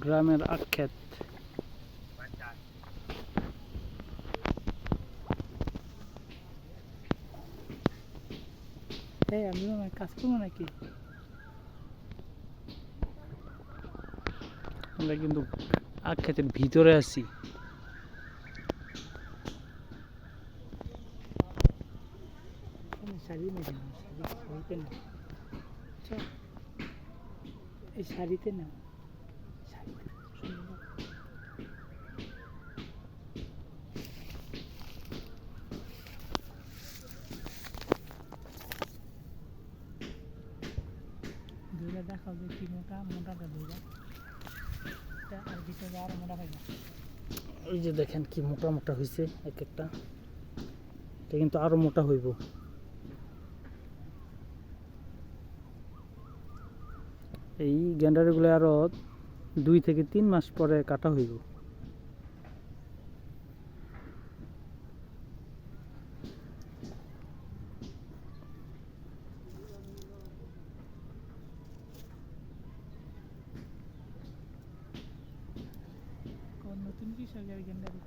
গ্রামের আক্ষেত হ্যাঁ আমি কাজ করব নাকি? আমরা কিন্তু আক্ষেতের ভিতরে আছি। এই শাড়িতে না শাড়িতে সুন্দর। মোটা, মোটাটা আর ভিতরে মোটা এই যে দেখেন কি মোটা মোটা হয়েছে এক একটা। এটা কিন্তু আরও মোটা হইব। এই গ্যান্ডারিগুলো আরও দুই থেকে তিন মাস পরে কাটা হইব। নতুন কৃষকের গ্যান্ডারি